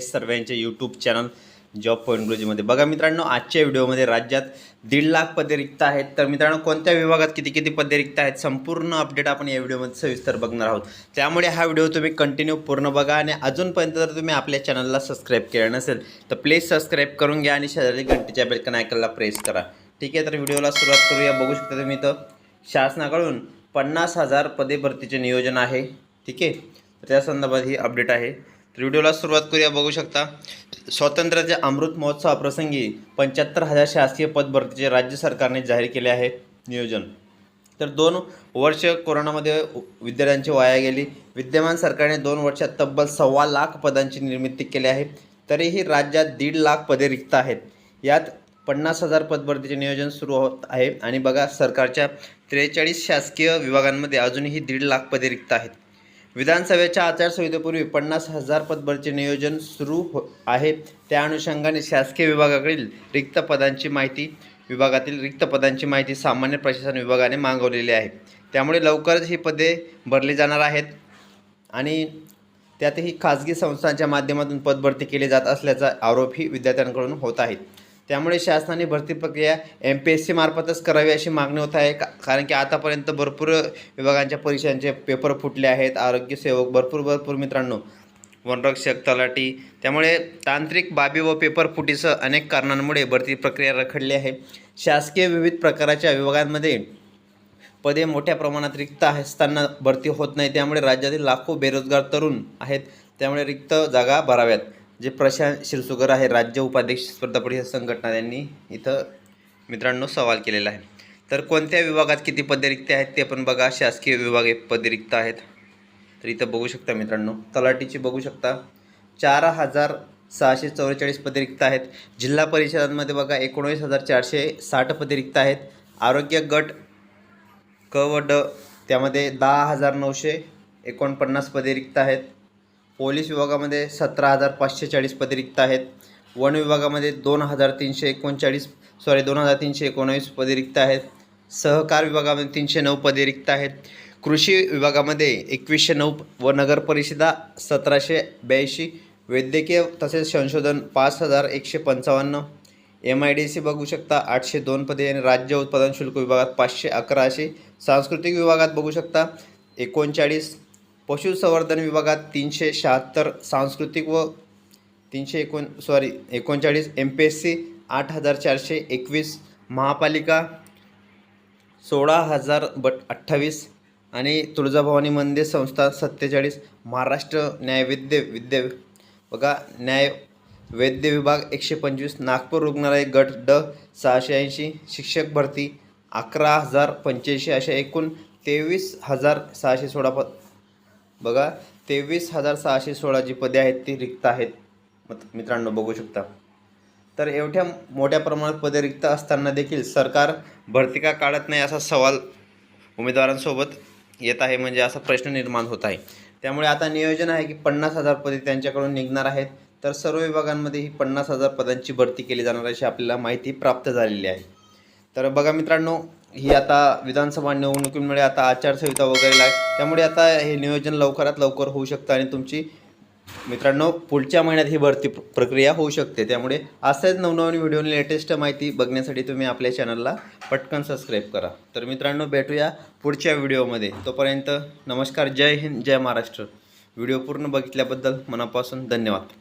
सर्वांचे YouTube channel job point गुरुजीमध्ये बघा मित्रांनो आजच्या व्हिडिओमध्ये राज्यात दीड लाख पदे रिक्त आहेत. तर मित्रांनो कोणत्या विभागात किती किती पदे रिक्त आहेत? संपूर्ण अपडेट आपण या व्हिडिओमध्ये सविस्तर बघणार आहोत. त्यामुळे हा व्हिडिओ तुम्ही कंटिन्यू पूर्ण बघा आणि अजूनपर्यंत जर तुम्ही आपल्या चॅनलला सबस्क्राईब केलं नसेल तर प्लीज सबस्क्राईब करून घ्या आणि शेजारी घंटेच्या बेलकन आयकनला प्रेस करा. ठीक आहे तर व्हिडिओला सुरुवात करूया. बघू शकता तुम्ही तर शासनाकडून पन्नास हजार पदे भरतीचे नियोजन आहे. ठीक आहे? तर त्या संदर्भात ही अपडेट आहे. तर व्हिडिओला सुरुवात करूया बघू शकता. स्वातंत्र्याच्या अमृत महोत्सवाप्रसंगी पंच्याहत्तर हजार शासकीय पद भरतीचे राज्य सरकारने जाहीर केले आहे नियोजन. तर दोन वर्ष कोरोनामध्ये विद्यार्थ्यांची वाया गेली. विद्यमान सरकारने दोन वर्षात तब्बल सव्वा लाख पदांची निर्मिती केली आहे. तरीही राज्यात दीड लाख पदे रिक्त आहेत. यात पन्नास हजार पदभरतीचे नियोजन सुरू होत आहे. आणि बघा सरकारच्या त्रेचाळीस शासकीय विभागांमध्ये अजूनही दीड लाख पदे रिक्त आहेत. विधानसभेच्या आचारसंहितेपूर्वी पन्नास हजार पदभरचे नियोजन सुरू हो आहे. त्या अनुषंगाने शासकीय विभागाकडील रिक्त पदांची माहिती विभागातील रिक्त पदांची माहिती सामान्य प्रशासन विभागाने मागवलेली आहे. त्यामुळे लवकरच ही पदे भरली जाणार आहेत आणि त्यातही खाजगी संस्थांच्या माध्यमातून पदभरती केली जात असल्याचा आरोपही विद्यार्थ्यांकडून होत आहे. त्यामुळे शासनाने भरती प्रक्रिया एम पी एस सी मार्फतच करावी अशी मागणी होत आहे. का कारण की आतापर्यंत भरपूर विभागांच्या परीक्षांचे पेपर फुटले आहेत. आरोग्यसेवक भरपूर भरपूर मित्रांनो. वनरक्षक तलाठी. त्यामुळे तांत्रिक बाबी व पेपर फुटीसह अनेक कारणांमुळे भरती प्रक्रिया रखडली आहे. शासकीय विविध प्रकाराच्या विभागांमध्ये पदे मोठ्या प्रमाणात रिक्त असताना भरती होत नाही. त्यामुळे राज्यातील लाखो बेरोजगार तरुण आहेत. त्यामुळे रिक्त जागा भराव्यात. जे प्रशांत शिरसुगर आहे राज्य उपाध्यक्ष स्पर्धा संघटना यांनी इथं मित्रांनो सवाल केलेला आहे. तर कोणत्या विभागात किती पदे रिक्त आहेत ते पण बघा. शासकीय विभागे पदे रिक्त आहेत. तर इथं बघू शकता मित्रांनो. तलाठीची बघू शकता. चार हजार सहाशे चौवेचाळीस पदे रिक्त आहेत. जिल्हा परिषदांमध्ये बघा एकोणीस हजार चारशे साठ पदे रिक्त आहेत. आरोग्य गट क व ड त्यामध्ये दहा हजार नऊशे एकोणपन्नास पदे रिक्त आहेत. पोलीस विभागामध्ये सतरा हजार पाचशे चाळीस पदे रिक्त आहेत. वन विभागामध्ये दोन हजार तीनशे एकोणचाळीस सॉरी दोन हजार तीनशे एकोणावीस पदे रिक्त आहेत. सहकार विभागामध्ये तीनशे नऊ पदे रिक्त आहेत. कृषी विभागामध्ये एकवीसशे नऊ व नगर परिषदा सतराशे ब्याऐंशी वैद्यकीय तसेच संशोधन पाच हजार एकशे पंचावन्न एम आय डी सी बघू शकता आठशे दोन पदे आणि राज्य उत्पादन शुल्क विभागात पाचशे अकरा अशी सांस्कृतिक विभागात बघू शकता एकोणचाळीस पशुसंवर्धन विभागात तीनशे शहात्तर सांस्कृतिक व तीनशे एकोण सॉरी एकोणचाळीस एम पी एस सी आठ हजार चारशे एकवीस महापालिका सोळा हजार बट अठ्ठावीस आणि तुळजाभवानी मंदिर संस्था सत्तेचाळीस महाराष्ट्र न्यायविद्य विद्य बघा न्याय वैद्य विभाग एकशे पंचवीस नागपूर रुग्णालय गट ड सहाशे ऐंशी शिक्षक भरती अकरा हजार पंच्याऐंशी अशा एकूण तेवीस हजार सहाशे सोळा पद बघा तेवीस हजार सहाशे सोळा जी पदे आहेत ती रिक्त आहेत. मत मित्रांनो बघू शकता. तर एवढ्या मोठ्या प्रमाणात पदे रिक्त असताना देखील सरकार भरती का काढत नाही असा सवाल उमेदवारांसोबत येत आहे म्हणजे असा प्रश्न निर्माण होत आहे. त्यामुळे आता नियोजन आहे की पन्नास हजार पदे त्यांच्याकडून निघणार आहेत. तर सर्व विभागांमध्ये ही पन्नास हजार पदांची भरती केली जाणार अशी आपल्याला माहिती प्राप्त झालेली आहे. तर बघा मित्रांनो ही आता विधानसभा निवडणुकीमुळे आता आचारसंहिता वगैरे आहे. त्यामुळे आता हे नियोजन लवकरात लवकर होऊ शकतं आणि तुमची मित्रांनो पुढच्या महिन्यात ही भरती प्र- प्रक्रिया होऊ शकते. त्यामुळे असेच नवनवीन व्हिडिओ लेटेस्ट माहिती बघण्यासाठी तुम्ही आपल्या चॅनलला पटकन सबस्क्राईब करा. तर मित्रांनो भेटूया पुढच्या व्हिडिओमध्ये. तोपर्यंत नमस्कार. जय हिंद जय महाराष्ट्र. व्हिडिओ पूर्ण बघितल्याबद्दल मनापासून धन्यवाद.